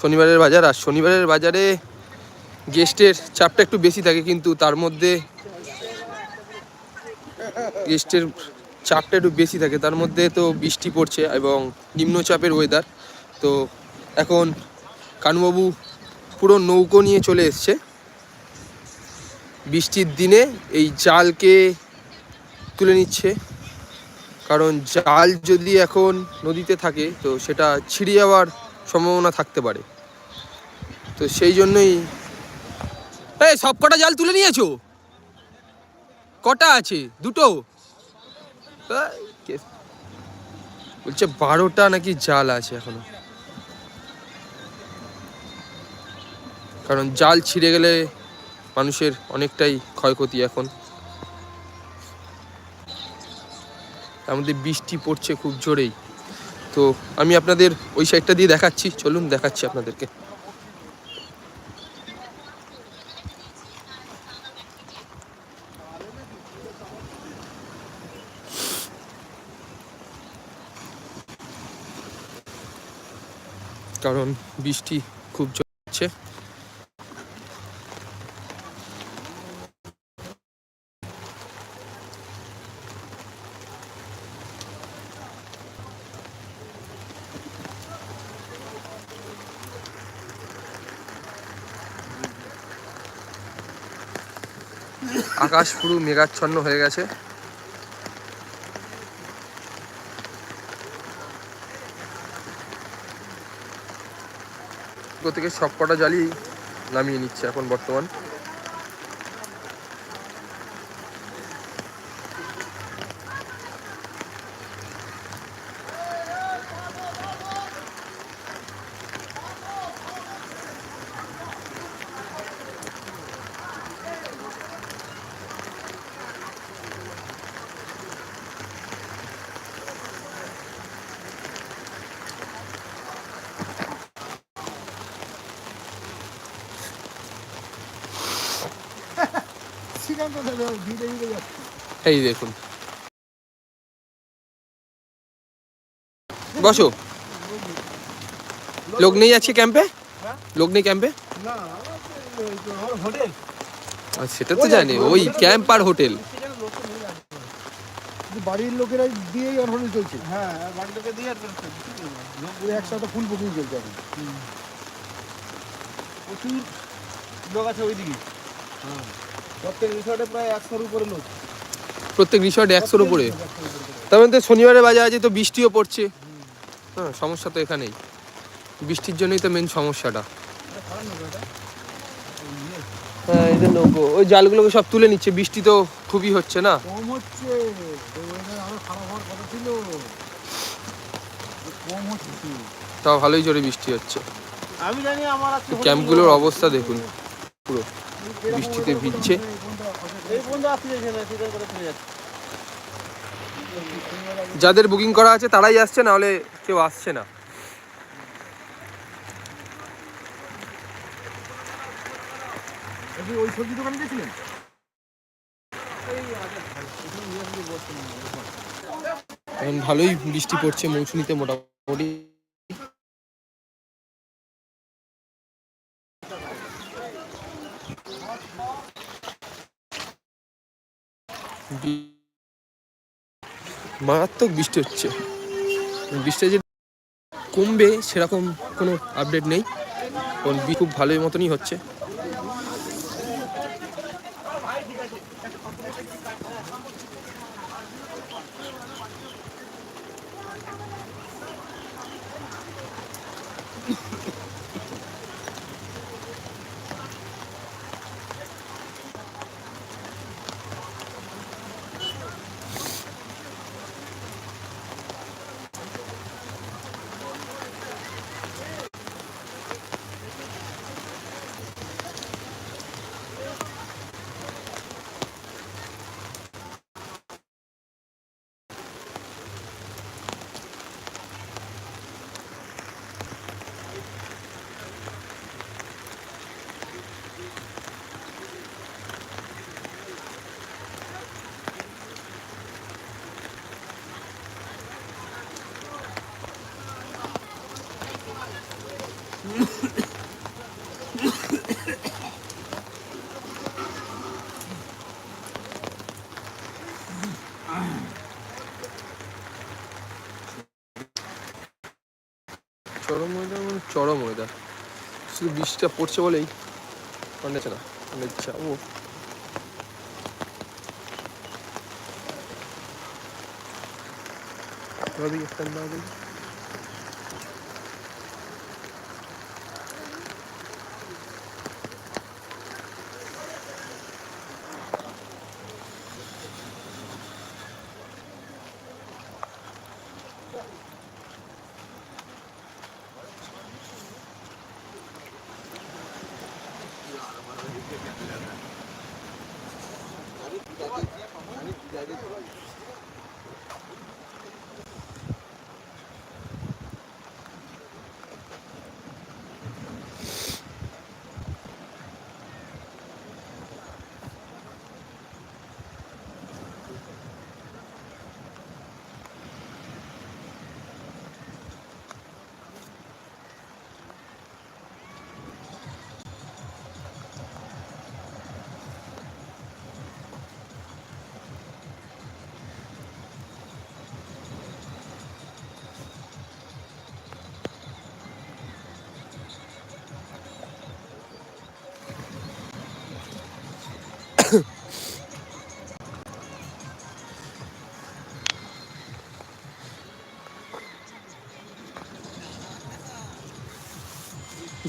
শনিবারের বাজার, আর শনিবারের বাজারে গেস্টের চাপটা একটু বেশি থাকে, কিন্তু তার মধ্যে গেস্টের চাপটা একটু বেশি থাকে। তার মধ্যে তো বৃষ্টি পড়ছে এবং নিম্নচাপের ওয়েদার তো এখন কানুবাবু পুরো নৌকো নিয়ে চলে এসছে। বৃষ্টির দিনে এই জালকে তুলে নিচ্ছে। কারণ জাল যদি এখন নদীতে থাকে, তো সেটা ছিঁড়ে যাওয়ার সম্ভাবনা থাকতে পারে। তো সেই জন্যই এই, সব কটা জাল তুলে নিয়েছো? কটা আছে? দুটো? বলছে বারোটা নাকি জাল আছে এখনও। কারণ জাল ছিঁড়ে গেলে মানুষের অনেকটাই ক্ষয়ক্ষতি এখন। তার মধ্যে বৃষ্টি পড়ছে খুব জোরেই। তো আমি আপনাদের ওই সাইডটা দিয়ে দেখাচ্ছি। চলুন দেখাচ্ছি আপনাদেরকে। কারণ বৃষ্টি খুব জোরে আকাশ পুরো মেঘাচ্ছন্ন হয়ে গেছে। থেকে সবকটা জালই নামিয়ে নিচ্ছে এখন বর্তমান। এই দেখুন। বসো। লোক নেই আজকে ক্যাম্পে? লোক নেই ক্যাম্পে? সেটা তো জানি ওই ক্যাম্প আর হোটেল। বাড়ির লোকেরা দিয়েই আমার হোটেল চলছে। হ্যাঁ বাড়ির লোকে দিয়ে আর একসাথে ফুল বুকিং চলছে এখন। প্রচুর লোক আছে ওইদিকে। হ্যাঁ। প্রত্যেক রিসর্টে প্রায় একশোর উপরে লোক। প্রত্যেক রিসর্ট একশোর উপরে? তার মধ্যে শনিবারে বাজার আছে তো বৃষ্টিও পড়ছে। হ্যাঁ সমস্যা তো এখানেই। বৃষ্টির জন্যই তো মেন সমস্যাটা। হ্যাঁ এই যে নৌকো ওই জালগুলোকে সব তুলে নিচ্ছে। বৃষ্টি তো খুবই হচ্ছে না? কম হচ্ছে। তাও ভালোই জোরে বৃষ্টি হচ্ছে। আমি জানি আমার ক্যাম্পগুলোর অবস্থা দেখুন। পুরো। বৃষ্টিতে ভিজছে। যাদের বুকিং করা আছে তারাই আসছে, না হলে কেউ আসছে না। ভালোই বৃষ্টি পড়ছে, মৌসুমিতে মোটামুটি। মারাত্মক বৃষ্টি হচ্ছে। বৃষ্টি যে কমবে সেরকম কোনো আপডেট নেই। খুব ভালোই মতনই হচ্ছে। চরম ওয়েদার শুধু বৃষ্টিটা পড়ছে বলেই ঠান্ডাছে না ঠান্ডা ইচ্ছা ও। দাদি একটা দাও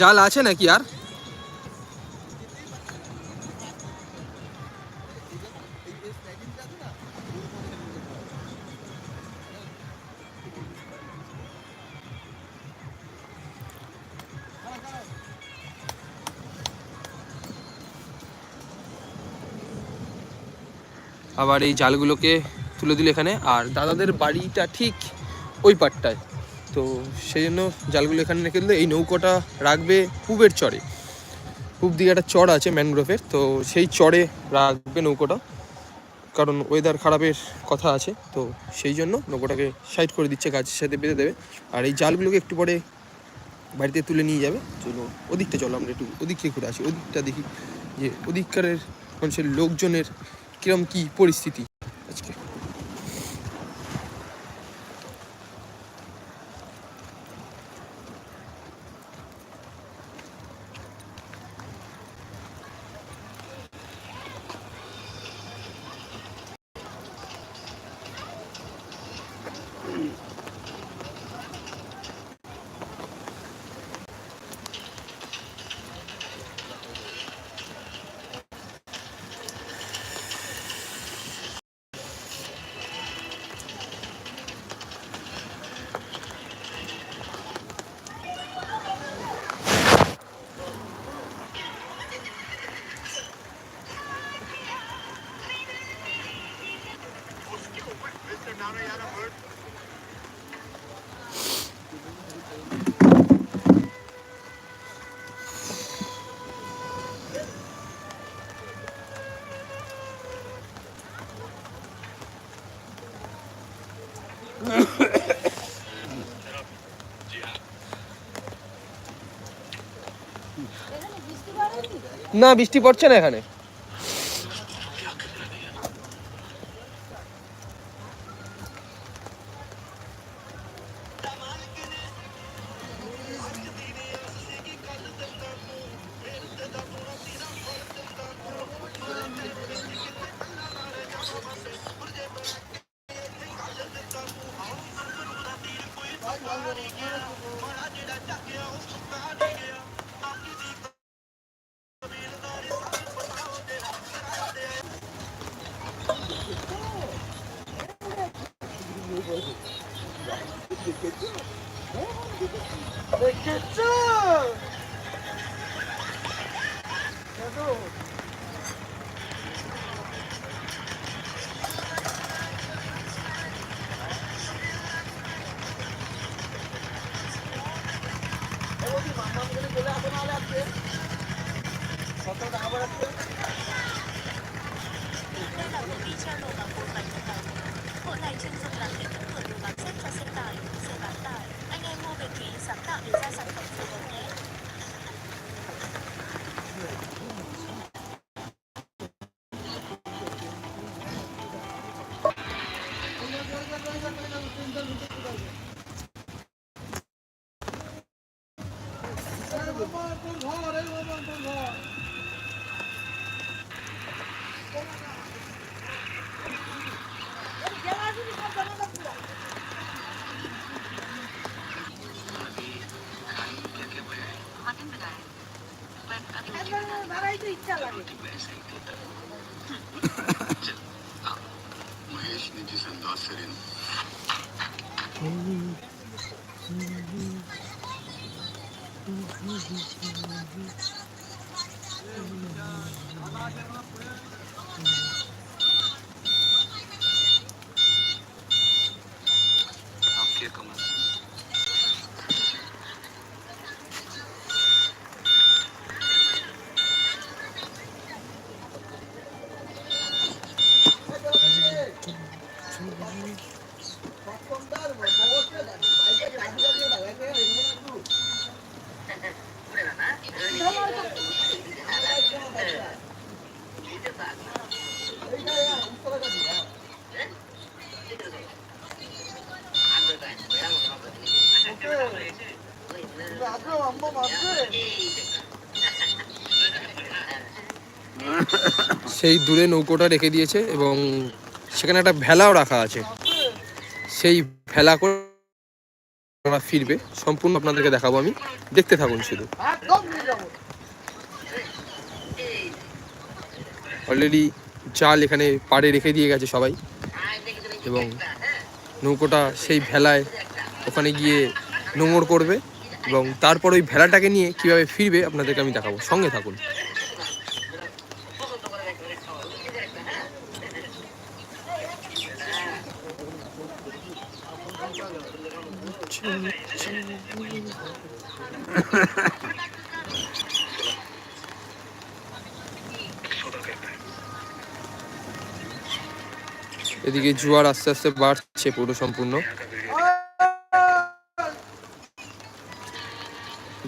জাল আছে নাকি আর? আবার এই জালগুলোকে তুলে দিল এখানে। আর দাদাদের বাড়িটা ঠিক ওই পাটটায় তো সেই জন্য জালগুলো এখানে রেখে দিলে এই নৌকোটা রাখবে পূবের চরে। পূব দিকে একটা চর আছে ম্যানগ্রোভের, তো সেই চরে রাখবে নৌকোটা। কারণ ওয়েদার খারাপের কথা আছে, তো সেই জন্য নৌকোটাকে সাইড করে দিচ্ছে, গাছের সাথে বেঁধে দেবে। আর এই জালগুলোকে একটু পরে বাড়িতে তুলে নিয়ে যাবে। চলো ওদিকটা চলো আমরা একটু ওদিক থেকে ঘুরে আসি, ওদিকটা দেখি যে ওদিককারের মানুষের লোকজনের কিরম কী পরিস্থিতি। না বৃষ্টি পড়ছে না এখানে। They get you. Okay, come on. সেই দূরে নৌকোটা রেখে দিয়েছে এবং সেখানে একটা ভেলাও রাখা আছে। সেই ভেলা করে ফিরবে। সম্পূর্ণ আপনাদেরকে দেখাবো আমি। দেখতে থাকুন শুধু। অলরেডি জাল এখানে পাড়ে রেখে দিয়ে গেছে সবাই। এবং নৌকোটা সেই ভেলায় ওখানে গিয়ে নোঙর করবে। এবং তারপর ওই ভেলাটাকে নিয়ে কীভাবে ফিরবে আপনাদেরকে আমি দেখাবো। সঙ্গে থাকুন। এদিকে জোয়ার আস্তে আস্তে বাড়ছে পুরো সম্পূর্ণ।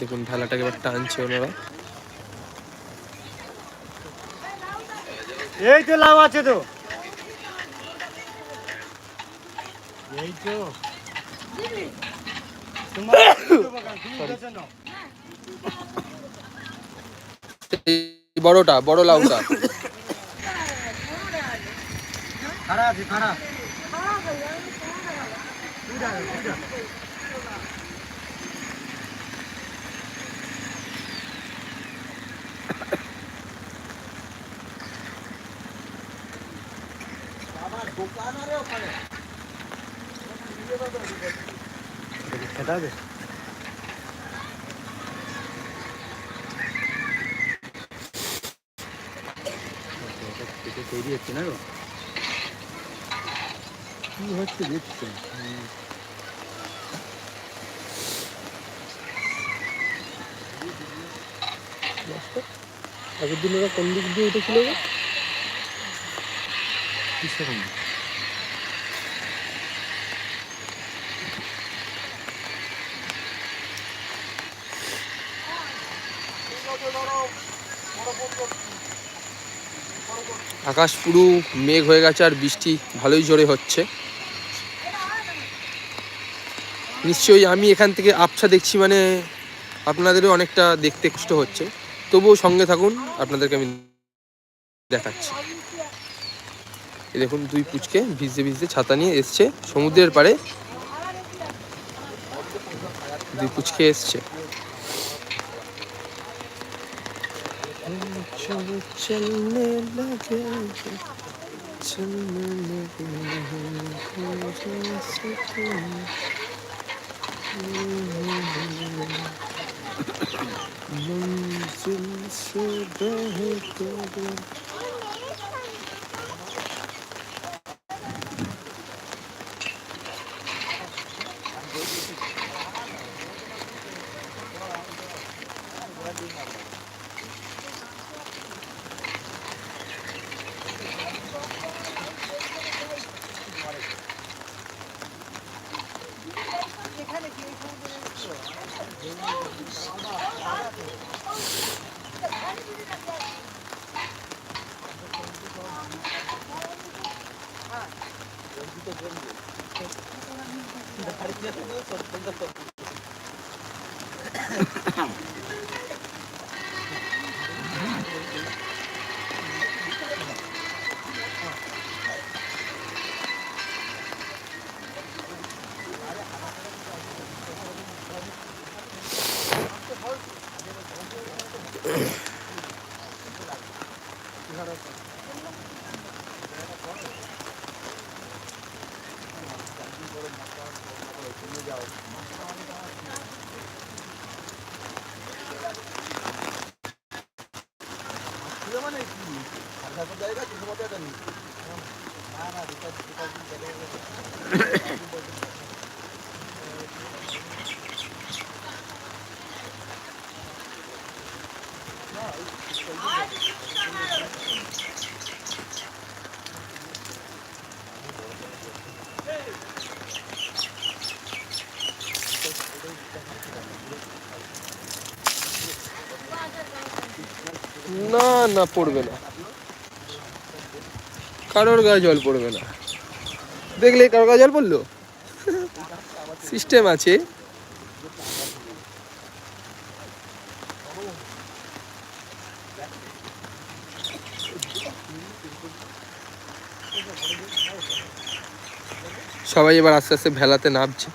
দেখুন ভেলাটাকে এবার টানছে ওনারা। এই তো লাভ আছে তো। এই তো। বড়টা বড় লাউটা। খাড়া আছে সেটা হবে তৈরি হচ্ছে না গো কি হচ্ছে দেখছি আগের দিন ওরা কোন দিক দিয়ে উঠেছিল গো? আকাশ পুরো মেঘ হয়ে গেছে আর বৃষ্টি ভালোই জোরে হচ্ছে। নিশ্চয়ই আমি এখান থেকে আবছা দেখছি মানে আপনাদেরও অনেকটা দেখতে কষ্ট হচ্ছে। তবুও সঙ্গে থাকুন, আপনাদেরকে আমি দেখাচ্ছি। দেখুন, দুই পুচকে ভিজতে ভিজতে ছাতা নিয়ে এসছে, সমুদ্রের পাড়ে দুই পুচকে এসছে। Çabuk çenele geldi Çenele geldi Sıkın Menzil şurada hep না পড়বে না। কারোর গায়ে জল পড়বে না। দেখলে কারোর গায়ে জল পড়ল? সিস্টেম আছে। সবাই এবার আস্তে আস্তে ভেলাতে নামছে।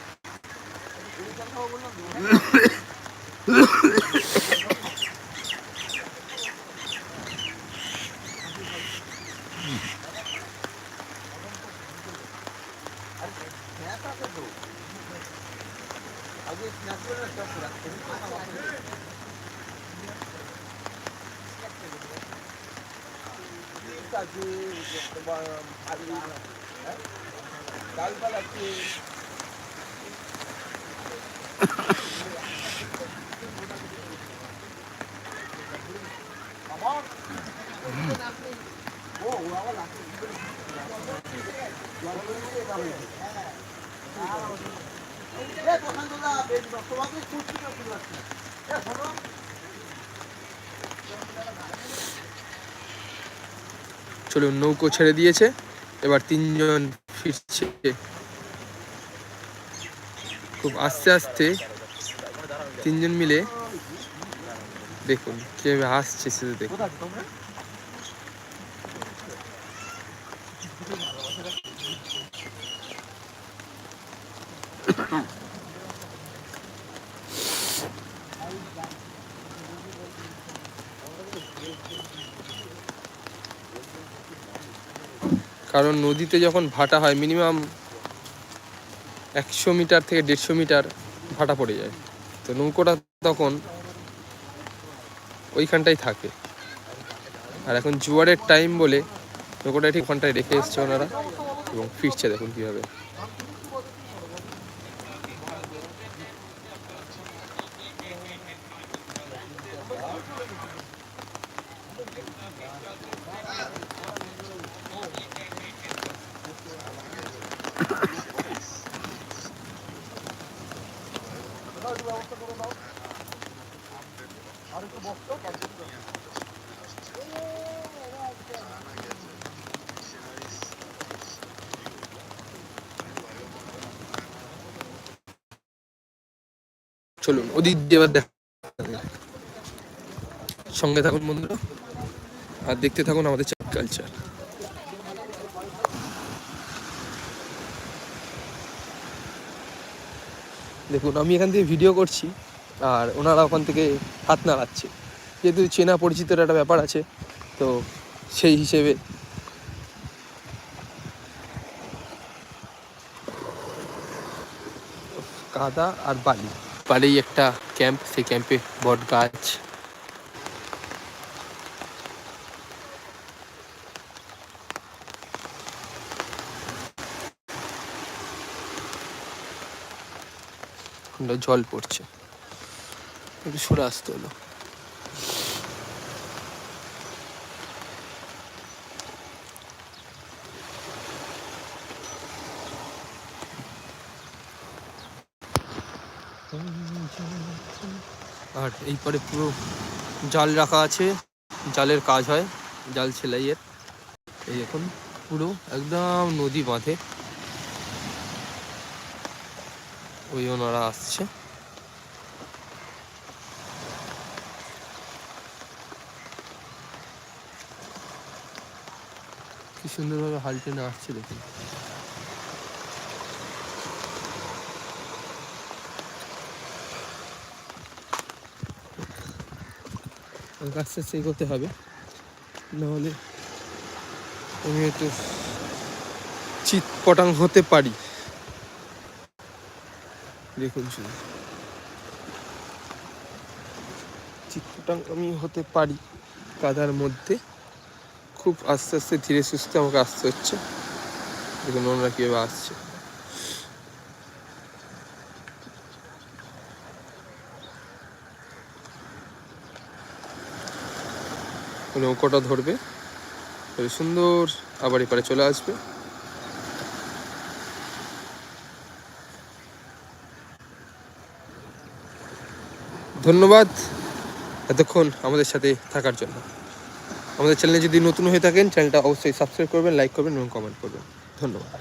চলুন, নৌকো ছেড়ে দিয়েছে, এবার তিনজন ফিরছে। খুব আস্তে আস্তে তিনজন মিলে দেখুন, কীভাবে আসছে শুধু দেখুন। কারণ নদীতে যখন ভাটা হয় মিনিমাম একশো মিটার থেকে দেড়শো মিটার ভাটা পড়ে যায়। তো নৌকোটা তখন ওইখানটাই থাকে। আর এখন জোয়ারের টাইম বলে নৌকোটা ঠিক ওখানটায় রেখে এসছে ওনারা এবং ফিরছে দেখুন কীভাবে। চলুন ওদিক দিয়ে এবার দেখা সঙ্গে থাকুন বন্ধুরা, আর দেখতে থাকুন আমাদের চাপ কালচার। দেখুন, আমি এখান থেকে ভিডিও করছি, আর ওনারা ওখান থেকে হাত নাড়াচ্ছে। যেহেতু চেনা পরিচিতের একটা ব্যাপার আছে, তো সেই হিসেবে। কাদা আর বালি। পালেই একটা ক্যাম্প, সেই ক্যাম্পে বট গাছ। জল পড়ছে। একটু সরে আসতে হলো। আর এই পারে পুরো জাল রাখা আছে। জালের কাজ হয়, জাল সেলাইয়ের। এই এখন পুরো একদম নদী বাঁধে। ওই ওনারা আসছে। কি সুন্দরভাবে হাল টেনে আসছে দেখুন। আস্তে আস্তে এগোতে হবে। নাহলে আমি হয়তো চিৎপটাং হতে পারি। দেখুন শুধু। চিৎপটাং আমি হতে পারি কাদার মধ্যে। খুব আস্তে আস্তে ধীরে সুস্থে আমাকে আসতে হচ্ছে। দেখুন ওনারা কীভাবে আসছে। নৌকোটা ধরবে। সুন্দর আবার এপারে চলে আসবে। ধন্যবাদ এতক্ষণ আমাদের সাথে থাকার জন্য। আমাদের চ্যানেলে যদি নতুন হয়ে থাকেন চ্যানেলটা অবশ্যই সাবস্ক্রাইব করবেন লাইক করবেন এবং কমেন্ট করবেন। ধন্যবাদ।